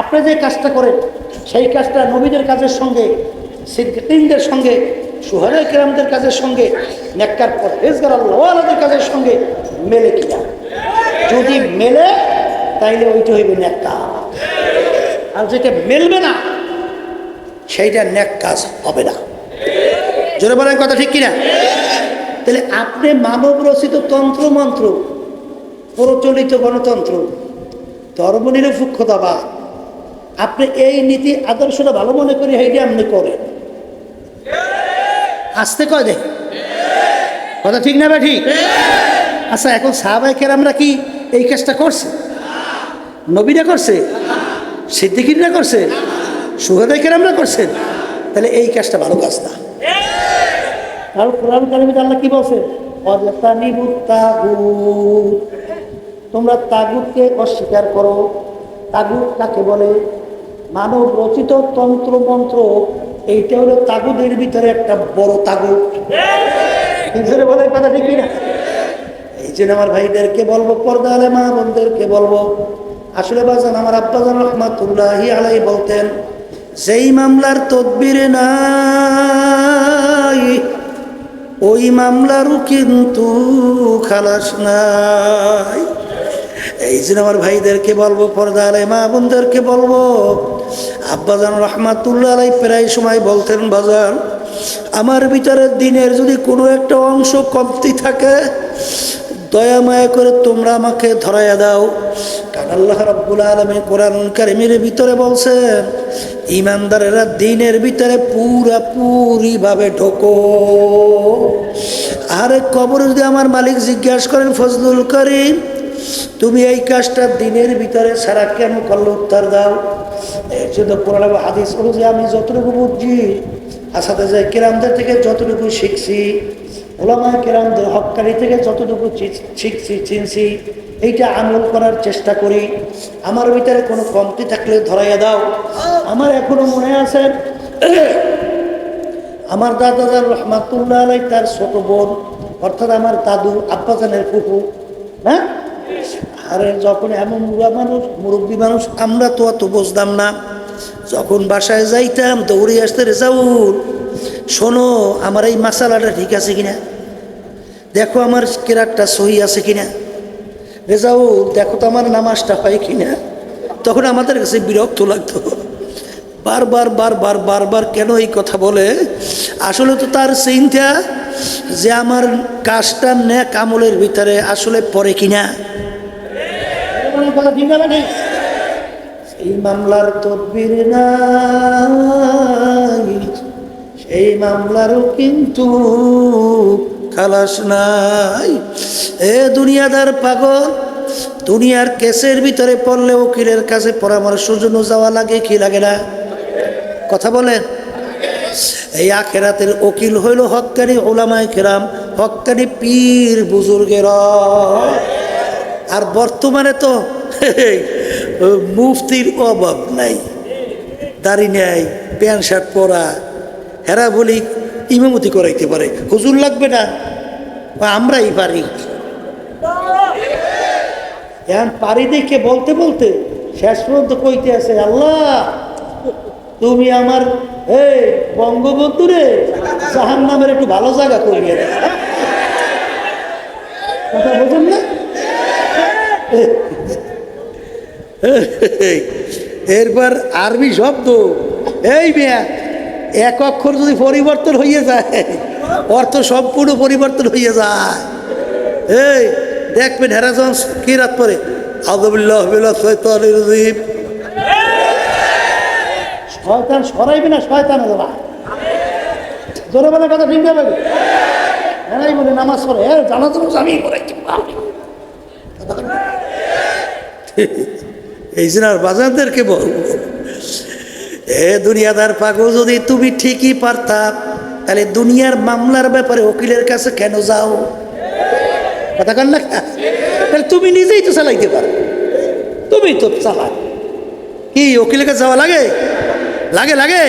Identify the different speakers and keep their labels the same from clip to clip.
Speaker 1: আপনি যে কাজটা করেন, সেই কাজটা নবীদের কাজের সঙ্গে, সিদ্দিকদের সঙ্গে সুহারে কেরামদের কাজের সঙ্গে, নেককার পরহেজগার আল্লাহদের কাজের সঙ্গে মেলে কিনা যদি মেলে, তাইলে ওইটা হইবে নেককা আর যেটা মেলবে না, সেইটা নেক কাজ হবে না। জোরে বলেন কথা ঠিক কিনা? তাহলে আপনি মানব রচিত তন্ত্র মন্ত্র প্রচলিত গণতন্ত্র ধর্মনিরপেক্ষতা আপনি এই নীতি আদর্শটা ভালো মনে করি হেইটা আপনি করেন। আসতে কয় দেখ কথা ঠিক না বা ঠিক? আচ্ছা এখন সাহাবাই কেরামরা কি এই কাজটা করছে? নবীরা করছে? সিদ্দিকিরা করছে? সুহেদাই কেরামরা করছেন তাহলে এই কাজটা ভালো কাজ না। আর কোরআন কারিমিতে আল্লাহ কি বলছে? তোমরা তাগুতকে অস্বীকার করো। তাগুত কাকে বলে? মানব রচিত তন্ত্র মন্ত্র এইটা হলো তাগুদের ভিতরে একটা বড় হিজরে বলে কথা ঠিক না? এই জন্য আমার ভাইদেরকে বলব, পর্দা আলে মা বোনদেরকে বলব, আসলে বাজান, আমার আব্বাজান রহমাতুল্লাহি আলাই বলতেন, যেই মামলার তদবির নাই, ওই মামলারও কিন্তু খালাস নাই। এই জন্য আমার ভাইদেরকে বলব, পর্দা আলাই মা বোনদেরকে বলব আব্বাজান রহমাতুল্লাহ আলাই প্রায় সময় বলতেন, বাজান, আমার ভিতরে দিনের যদি কোনো একটা অংশ কমতি থাকে, দয়া মায়া করে তোমরা আমাকে ধরাইয়া দাও। কারণ আল্লাহ রাব্বুল আলমী কোরআন কারিমের ভিতরে বলছেন ইমানদারেরা দিনের ভিতরে পুরা পুরিভাবে ঢোকো। আরে কবর যদি আমার মালিক জিজ্ঞাসা করেন, ফজলুল করিম তুমি এই কাজটা দিনের ভিতরে সারা কেন করলে উত্তর দাও? এর জন্য কোরআন হাদিস অনুযায়ী আমি যতটুকু বুঝছি আসাতে যে কেরামদের থেকে যতটুকু শিখছি ওলামায় কেরামদের হকারি থেকে যতটুকু শিখছি, চিনছি, এইটা আমল করার চেষ্টা করি। আমার ভিতরে কোনো কমতি থাকলে ধরাইয়া দাও। আমার এখনও মনে আছে, আমার দাদাজার রহমাতুল্লাহ আলাই তার ছোট বোন, অর্থাৎ আমার দাদু আব্বাজানের ফুফু হ্যাঁ? আরে যখন এমন বুড়া মানুষ, মুরব্বী মানুষ, আমরা তো অত বুঝতাম না। যখন বাসায় যাইতাম, দৌড়ে আসতে রেজাউল শোনো, আমার এই মশালাটা ঠিক আছে কিনা? দেখো আমার কেরাটটা সহি আছে কিনা? রেজাউল দেখো তো আমার নামাজটা হয় কিনা? তখন আমাদের কাছে বিরক্ত লাগতো। বারবার বারবার বারবার কেন এই কথা বলে? আসলে তো তার চিন্তা যে আমার কাজটা ন্যাক আমলের ভিতরে আসলে পড়ে কিনা? এই মামলার তদবির নাই। সেই মামলারও কিন্তু খালাস নাই। এ দুনিয়াদার পাগল, দুনিয়ার কেসের ভিতরে পড়লে উকিলের কাছে পরামর্শের জন্য যাওয়া লাগে কি লাগে না? কথা বলেন। এই আখেরাতের উকিল হইল হকানি ওলামায় কেরাম হকানি পীর বুজুর্গের। আর বর্তমানে তো মুফতির অভাব নাই। দাড়ি নেয়, প্যান্ট শার্ট পরা, হেরা বলি ইমামতি করাইতে পারে। হুজুর লাগবে না? আমরাই পারি। এখন পারি দেখে বলতে বলতে শেষ পর্যন্ত কইতে আছে, আল্লাহ, তুমি আমার, এই বঙ্গবন্ধু রে জাহান নামের একটু ভালো জায়গা করিয়ে কথা বোঝেন না? এরপর আরবি শব্দ। এই মেয়া, এক অক্ষর যদি পরিবর্তন হয়ে যায়, অর্থ সম্পূর্ণ পরিবর্তন হয়ে যায়। এই, দেখবেন হেরাজন কি রাত পরে? আদবুল্লাহ শৈতানির শয়তান সরাইবে না শয়তান দেবা জোরে বলে কথা ঠিক বলে? এরাই বলে, নামাজ পড়ে। জানা তো আমি পড়াইছি এই জন্য বাজারদেরকে বলব এ দুনিয়াদার পাগল, যদি তুমি ঠিকই পারতা, তাহলে দুনিয়ার মামলার ব্যাপারে উকিলের কাছে কেন যাও? কথা কন না? তাহলে তুমি নিজেই তো চালাইতে পারো। তুমি তো চালাই কি, উকিলের কাছে যাওয়া লাগে? লাগে লাগে?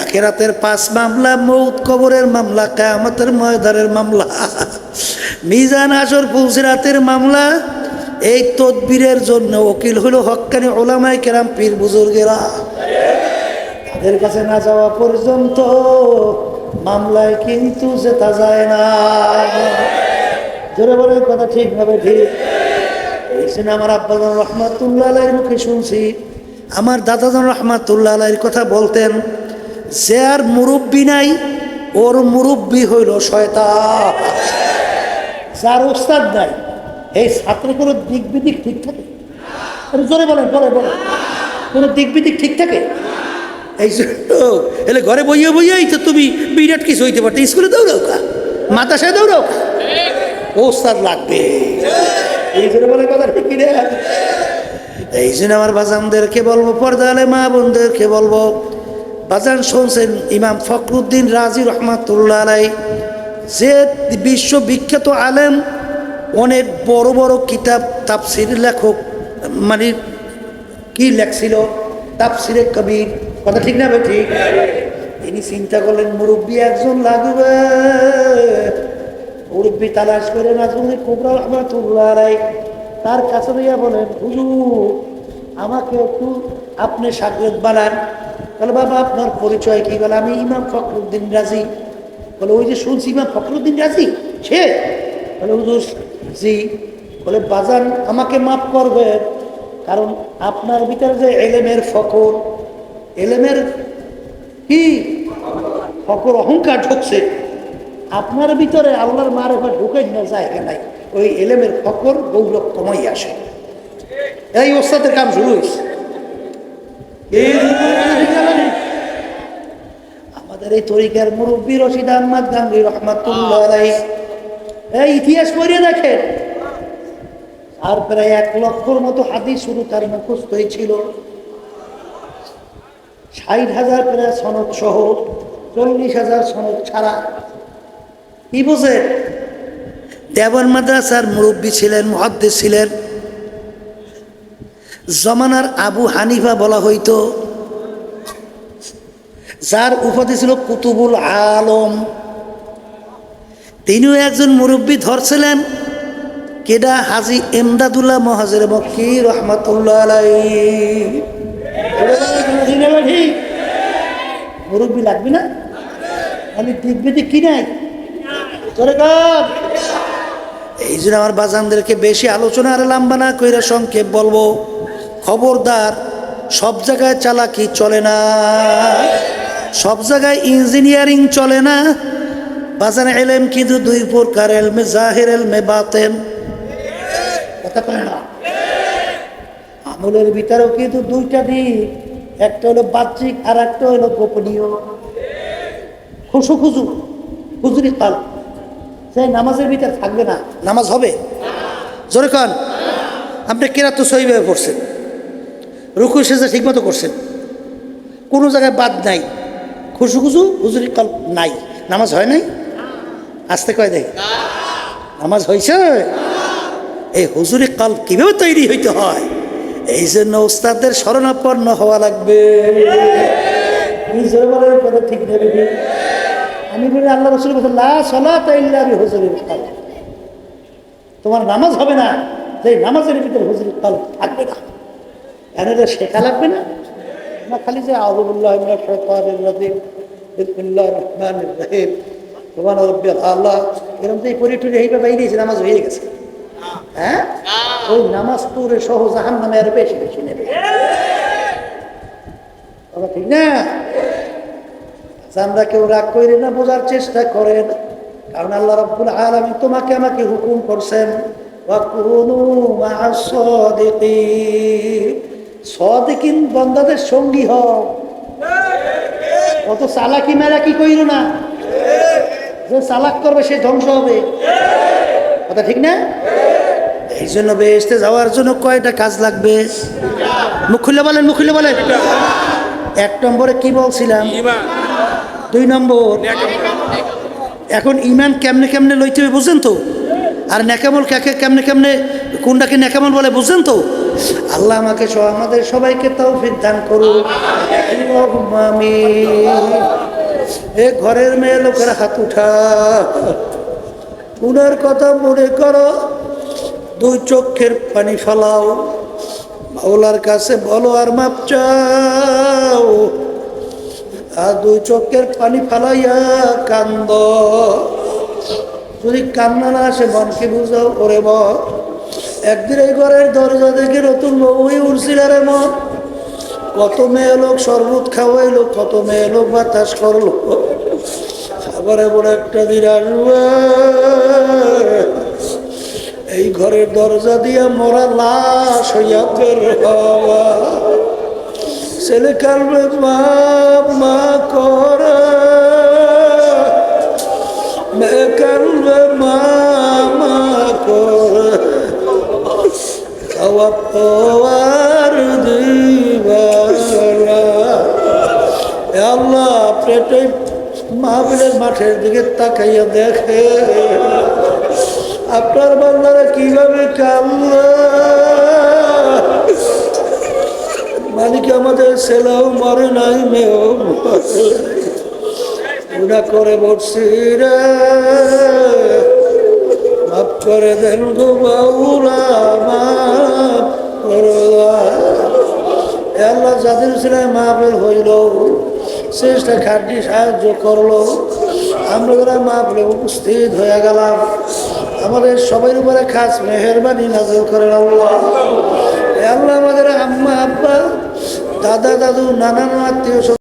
Speaker 1: আখেরাতের পাঁচ মামলা, মৌত কবরের মামলা, কায়ামতের ময়দারের মামলা, মিজান আসর ফুলসিরাতের মামলা এই তদবিরের জন্য ওকিল হলো হকানি ওলামাই কেরাম পীর বুজুর্গেরা। তাদের কাছে না যাওয়া পর্যন্ত মামলায় কিন্তু জেতা যায় না। জোরে বলে কথা ঠিকভাবে ঠিক? এই আমার আব্বাজান রহমাতুল্লাহ আলাইয়ের মুখে শুনছি, আমার দাদাজান রহমাতুল্লাহ আলাইয়ের কথা বলতেন, যে আর মুরব্বী নাই, ওর মুরব্বী হইল শয়তান। যার ওস্তাদ নাই এই ছাত্র কোনো দিক বিদিক ঠিক থাকে? জোরে বলেন বলে বলে কোনো দিক বিদিক ঠিক থাকে? এই জন্য এলে ঘরে বইয়ে বইয়েই তো তুমি বিরাট কিছু হইতে পারতে। স্কুলে দৌড়াও কা? মাতাসায় দৌড়াও কা? ওস্তাদ লাগবে। এই জন্য বলে কথা ঠিক কিনা? এই জন্য আমার বাজানদেরকে বলব পর্দা আলে মা বোনদেরকে বলব বাজান শুনছেন ইমাম ফখরুদ্দিন রাজি রহমাতুল্লাহ আলাই যে বিশ্ববিখ্যাত আলেম অনেক বড় বড় কিতাব তাপসির লেখক মানে কি লেখছিল? তাপসিরে কবির, কথা ঠিক না ভাই ঠিক তিনি চিন্তা করলেন, মুরব্বী একজন লাগবে। মুরব্বী তালাশ করে নাজমুল কোবরা রহমাতুল্লাহ আলাই তার কাছে ভাইয়া বলেন, হুজুর, আমাকে একটু আপনি সাগরেদ বানান। বলে, বাবা, আপনার পরিচয় কি? বলে, আমি ইমাম ফখরুদ্দিন রাজি। বলে, ওই যে শুনছি ইমাম ফখরুদ্দিন রাজি? সে? বলে, হুজুর জি, বলে, বাজান, আমাকে মাফ করবে, কারণ আপনার ভিতরে যে এলেমের ফকর, এলেমের কি? ফকর, অহংকার ঢুকছে। আপনার ভিতরে আল্লাহর মারে ঢুকে না যায় নাই ওই এলেমের ফকর গৌরব কমাই আসে। এই ওস্তাদের কাম শুরু হয়েছে। আমাদের এই তরিকার মুরব্বী রশিদ আহমদ গাঙ্গি রহমাতুল্লাহ এই ইতিহাস পড়িয়ে দেখেন। আর প্রায় এক লক্ষর মতো হাদিস শুরু তার মুখস্থ হয়েছিল। ষাট হাজার প্রায় সনদ সহ চল্লিশ হাজার সনদ ছাড়া। কি বোঝে দেবন মাদ্রাসার মুরব্বী ছিলেন মহাদ্দেশ ছিলেন। জমানার আবু হানিফা বলা হইতো। যার উপাধি ছিল কুতুবুল আলম। তিনিও একজন মুরব্বী ধরছিলেন, কেডা হাজি এমদাদুল্লাহ মহাজের মক্কি রহমতুল্লাহ মুরব্বী লাগবে না? আমি দিব্যি কি নাই? এই জন্য আমার বাজানদেরকে বেশি আলোচনা আর লাম্বা না কইরা সংক্ষেপ বলব। খবরদার, সব জায়গায় চালাকি চলে না। সব জায়গায় ইঞ্জিনিয়ারিং চলে না। বাজান এলেম কিন্তু দুই প্রকার এলমে জাহের, এলমে বাতেন কথা কয় না? আমলের ভিতরেও কিন্তু দুইটা দিক? একটা হলো বাহ্যিক আর একটা হলো গোপনীয়। খুশু খুজু খুজুরি কাল সেই নামাজের ভিতরে থাকবে না। নামাজ হবে? জোরে কান। আপনি কেরা তো সহিভাবে পড়ছেন। রুকু সেজা ঠিক মতো করছেন। কোনো জায়গায় বাদ নাই। খুশু খুশু হুজুরি কাল নাই। নামাজ হয় নাই? আসতে কয় দেয়। নামাজ হয়েছে এই হুজুরি কাল কীভাবে তৈরি হইতে হয়? এই জন্য ওস্তাদের শরণাপন্ন হওয়া লাগবে। ঠিক আমি বলি, আল্লাহ রসুল লা আমি কাল। তোমার নামাজ হবে না, সেই নামাজের ভিতরে হুজুরের কাল থাকবে না। কেন শেখা লাগবে না? খালি যে রহিম। সুবহান রাব্বিয়াল আলা এরকম তো এই পরিটুরি এইভাবে বাইরেছে নামাজ হয়ে গেছে। হ্যাঁ? ওই নামাজ পড়ে সহ জাহান নামে আরও বেশি বেশি নেবে। ঠিক না? আচ্ছা, আমরা কেউ রাগ করি না বোঝার চেষ্টা করেন। কারণ আল্লাহ রব্বুল আলামিন তোমাকে আমাকে হুকুম করছেন সাদিকিন। বন্দাদের সঙ্গী হও। অত চালাকি মেলাকি কইর না। যে চালাক করবে সে ধ্বংস হবে। কথা ঠিক না? এই জন্য বেহেস্তে যাওয়ার জন্য কয়টা কাজ লাগবে? মুখ খুলে বলেন মুখ খুলে বলেন। এক নম্বরে কি বলছিলাম? দুই নম্বর এখন ইমান কেমনে কেমনে লইতে হবে বুঝছেন তো? আর নেকামল কাকে কেমনে কেমনে কোনটাকে নেকামল বলে বুঝছেন তো? আল্লাহ আমাকে আমাদের সবাইকে তৌফিক দান করুন আমি এ ঘরের মেয়ে লোকের হাত উঠা। উনার কথা মনে করো, দুই চোখের পানি ফেলাও। মাওলার কাছে বলো আর মাপ চাও। আর দুই চক্ষের পানি ফালাইয়া কান্দ। যদি কান্না না আসে মনকে বুঝাও? ওরে মন। একদিন এই ঘরের দরজা দেখে নতুন বউই উঠছিল রে মন। কত মেয়ে লোক শরবত খাওয়াইলো, কত মেয়ে লোক বাতাস করল। আবার এমন একটা দিন আসবে। এই ঘরের দরজা দিয়ে মরা লাশ হইয়া বের হওয়া। ছেলে কালবে মা মা করে। মেয়ে কালবে মা মা করে। খাওয়া পাওয়ার পেটে মাহবিলের মাঠের দিকে তাকাইয়া দেখে, আপনার বাংলারা কীভাবে কামলা মালিক আমাদের ছেলেও মরে নাই, মেয়েও গুণা করে বসছি রে, মাফ করে দেন গো। এ আল্লাহ যাদের ছেলে মাহফিল হইল। শেষটা খাটি সাহায্য করল। আমরা যারা মাহফিলে উপস্থিত হয়ে গেলাম। আমাদের সবাই উপরে খাস মেহরবানি নাজল করেন আল্লাহ। আল্লাহ আমাদের আম্মা, আব্বা, দাদা, দাদু নানান আত্মীয়